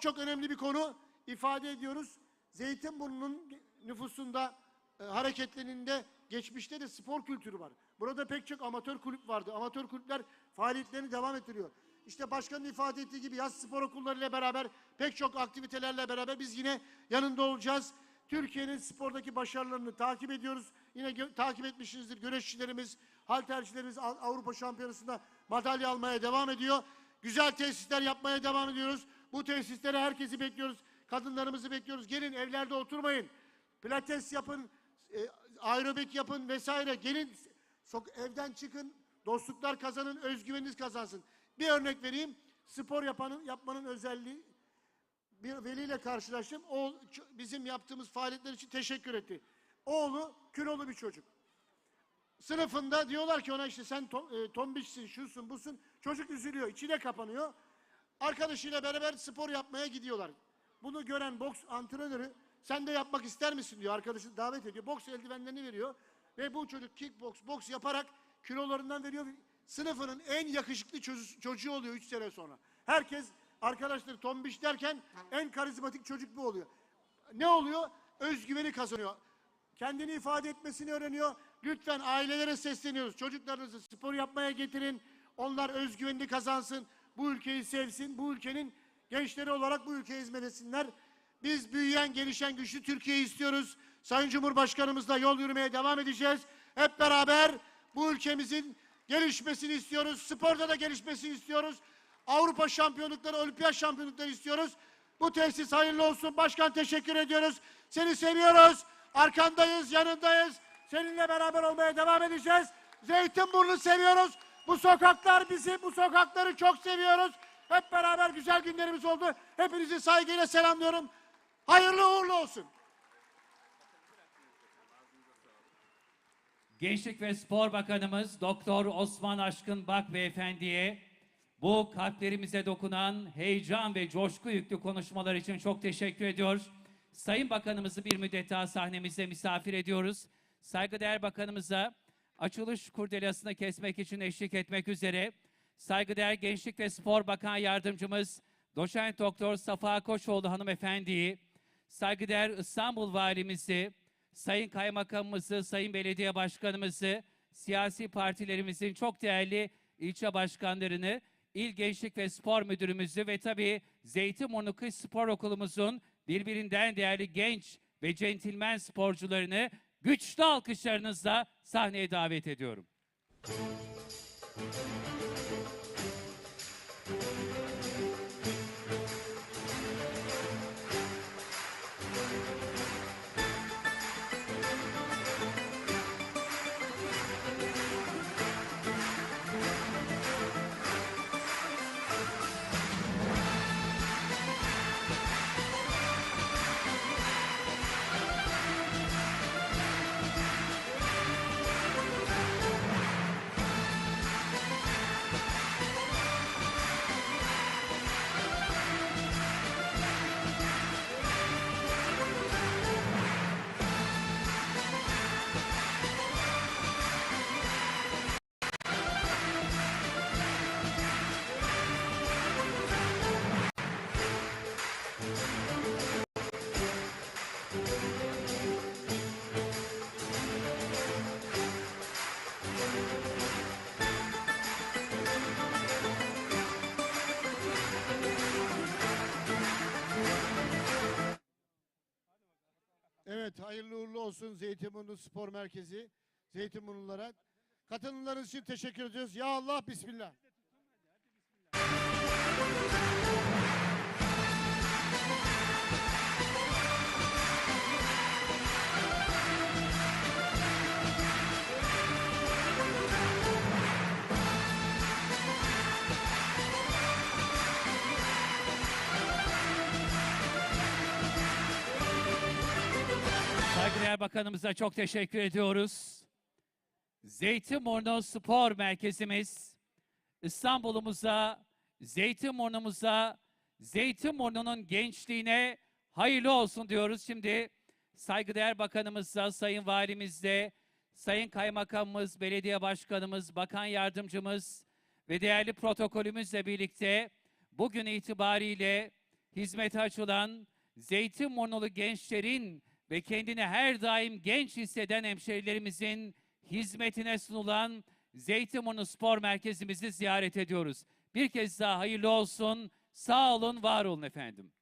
çok önemli bir konu ifade ediyoruz. Zeytinburnu'nun nüfusunda, e, hareketlerinde geçmişte de spor kültürü var. Burada pek çok amatör kulüp vardı. Amatör kulüpler faaliyetlerini devam ettiriyor. İşte başkanın ifade ettiği gibi yaz spor okullarıyla beraber pek çok aktivitelerle beraber biz yine yanında olacağız. Türkiye'nin spordaki başarılarını takip ediyoruz. Yine takip etmişsinizdir. Güreşçilerimiz, haltercilerimiz Av- Avrupa Şampiyonası'nda madalya almaya devam ediyor. Güzel tesisler yapmaya devam ediyoruz. Bu tesislere herkesi bekliyoruz. Kadınlarımızı bekliyoruz. Gelin evlerde oturmayın. Pilates yapın, e, aerobik yapın vesaire. Gelin sok evden çıkın. Dostluklar kazanın, özgüveniniz kazansın. Bir örnek vereyim. Spor yapanın yapmanın özelliği bir veliyle karşılaştım. O bizim yaptığımız faaliyetler için teşekkür etti. Oğlu kilolu bir çocuk. Sınıfında diyorlar ki ona işte sen to, e, tombişsin, şusun, busun. Çocuk üzülüyor, içine kapanıyor. Arkadaşıyla beraber spor yapmaya gidiyorlar. Bunu gören boks antrenörü sen de yapmak ister misin diyor. Arkadaşını davet ediyor. Boks eldivenlerini veriyor. Ve bu çocuk kickbox, boks yaparak kilolarından veriyor. Sınıfının en yakışıklı çocuğu oluyor 3 sene sonra. Herkes arkadaşları tombiş derken en karizmatik çocuk bu oluyor. Ne oluyor? Özgüveni kazanıyor. Kendini ifade etmesini öğreniyor. Lütfen ailelere sesleniyoruz. Çocuklarınızı spor yapmaya getirin. Onlar özgüvenini kazansın. Bu ülkeyi sevsin. Bu ülkenin gençleri olarak bu ülkeye hizmet etsinler. Biz büyüyen, gelişen, güçlü Türkiye'yi istiyoruz. Sayın Cumhurbaşkanımızla yol yürümeye devam edeceğiz. Hep beraber bu ülkemizin gelişmesini istiyoruz. Sporda da gelişmesini istiyoruz. Avrupa şampiyonlukları, olimpiyat şampiyonlukları istiyoruz. Bu tesis hayırlı olsun. Başkan teşekkür ediyoruz. Seni seviyoruz. Arkandayız, yanındayız. Seninle beraber olmaya devam edeceğiz. Zeytinburnu seviyoruz. Bu sokaklar bizi, bu sokakları çok seviyoruz. Hep beraber güzel günlerimiz oldu. Hepinizi saygıyla selamlıyorum. Hayırlı uğurlu olsun. Gençlik ve Spor Bakanımız Doktor Osman Aşkın Bak Beyefendi'ye bu kalplerimize dokunan heyecan ve coşku yüklü konuşmalar için çok teşekkür ediyor. Sayın Bakanımızı bir müddet daha sahnemizde misafir ediyoruz. Saygıdeğer Bakanımıza açılış kurdelasını kesmek için eşlik etmek üzere saygıdeğer Gençlik ve Spor Bakan Yardımcımız Doçent Doktor Safa Koçoğlu hanımefendiyi, saygıdeğer İstanbul Valimizi, Sayın Kaymakamımızı, Sayın Belediye Başkanımızı, siyasi partilerimizin çok değerli ilçe başkanlarını, İl Gençlik ve Spor Müdürümüzü ve tabii Zeytinburnu Kış Spor Okulumuzun birbirinden değerli genç ve centilmen sporcularını güçlü alkışlarınızla sahneye davet ediyorum. Olsun Zeytinburnu Spor Merkezi. Zeytinburnulara. Katılımlarınız için teşekkür ediyoruz. Ya Allah, Bismillah. Saygıdeğer Bakanımıza çok teşekkür ediyoruz. Zeytinburnu Spor Merkezimiz İstanbul'umuza, Zeytinburnu'muza, Zeytinburnu'nun gençliğine hayırlı olsun diyoruz. Şimdi saygıdeğer Bakanımızla, Sayın Valimizle, Sayın Kaymakamımız, Belediye Başkanımız, Bakan Yardımcımız ve değerli protokolümüzle birlikte bugün itibariyle hizmete açılan Zeytinburnulu gençlerin ve kendini her daim genç hisseden hemşehrilerimizin hizmetine sunulan Zeytinburnu Spor Merkezimizi ziyaret ediyoruz. Bir kez daha hayırlı olsun. Sağ olun, var olun efendim.